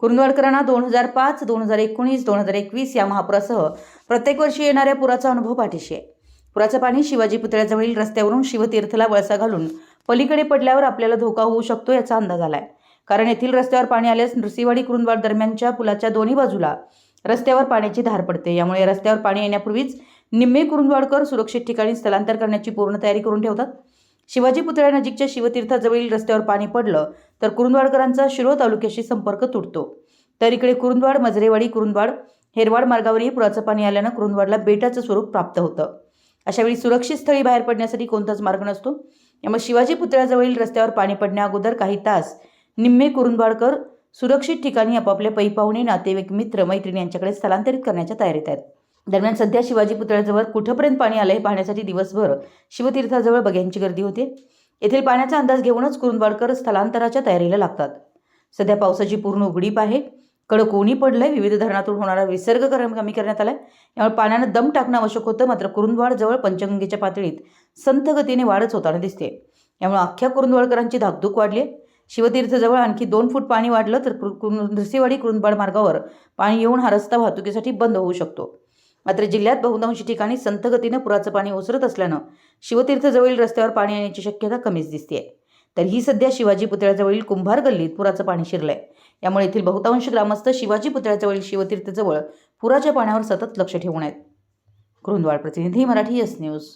कुरुंदवाडकरांना दोन हजार पाच दोन हजार एकोणीस दोन हजार एकवीस या महापुरासह प्रत्येक वर्षी येणाऱ्या पुराचा अनुभव पाठीशी आहे. पुराचं पाणी शिवाजी पुतळ्याजवळील रस्त्यावरून शिवतीर्थला वळसा घालून पलीकडे पडल्यावर आपल्याला धोका होऊ शकतो याचा अंदाज आलाय. कारण येथील रस्त्यावर पाणी आल्यास नृसिंहवाडी कुरुंदवाड दरम्यानच्या पुलाच्या दोन्ही बाजूला रस्त्यावर पाण्याची धार पडते. यामुळे रस्त्यावर पाणी येण्यापूर्वीच निम्मे कुरुंदवाडकर सुरक्षित ठिकाणी स्थलांतर करण्याची पूर्ण तयारी करून ठेवतात. शिवाजी पुतळ्यानजीकच्या शिवतीर्थाजवळील रस्त्यावर पाणी पडलं तर कुरुंदवाडकरांचा शिरोळ तालुक्याशी संपर्क तुटतो. तर इकडे कुरुंदवाड मजरेवाडी कुरुंदवाड हेरवाड मार्गावरही पुराचं पाणी आल्यानं कुरुंदवाडला बेटाचं स्वरूप प्राप्त होतं. अशावेळी सुरक्षित स्थळी बाहेर पडण्यासाठी कोणताच मार्ग नसतो. यामुळे शिवाजी पुतळ्याजवळील रस्त्यावर पाणी पडण्या अगोदर काही तास निम्मे कुरुंदवाडकर सुरक्षित ठिकाणी आपापले पै पाहुणे नातेवाईक मित्र मैत्रिणी यांच्याकडे स्थलांतरित करण्याच्या तयारीत आहेत. दरम्यान सध्या शिवाजी पुतळ्याजवळ कुठंपर्यंत पाणी आलंय पाहण्यासाठी दिवसभर शिवतीर्थाजवळ बघ्यांची गर्दी होते. येथील पाण्याचा अंदाज घेऊनच कुरुंदवाडकर स्थलांतराच्या तयारीला लागतात. सध्या पावसाची पूर्ण उघडीप आहे. कडक ऊनी पडलंय. विविध धरणातून होणारा विसर्ग कमी करण्यात आलाय. यामुळे पाण्यानं दम टाकणं आवश्यक होतं. मात्र कुरुंदवाड जवळ पंचगंगेच्या पातळीत संथ गतीने वाढच होताना दिसते यामुळे अख्ख्या कुरुंदवाडकरांची धाकधूक वाढली आहे शिवतीर्थजवळ आणखी दोन फूट पाणी वाढलं तर कुरु- कुरु- कुरुंदवाड मार्गावर पाणी येऊन हा रस्ता वाहतुकीसाठी बंद होऊ शकतो. मात्र जिल्ह्यात बहुतांशी ठिकाणी संथगतीनं पुराचं पाणी ओसरत असल्यानं शिवतीर्थजवळील रस्त्यावर पाणी येण्याची शक्यता कमीच दिसते तर ही सध्या शिवाजी पुतळ्याजवळील कुंभार गल्लीत पुराचं पाणी शिरलंय. यामुळे येथील बहुतांश ग्रामस्थ शिवाजी पुतळ्याजवळील शिवतीर्थजवळ पुराच्या पाण्यावर सतत लक्ष ठेवून आहेत. कृंदवाड प्रतिनिधी मराठी एस न्यूज.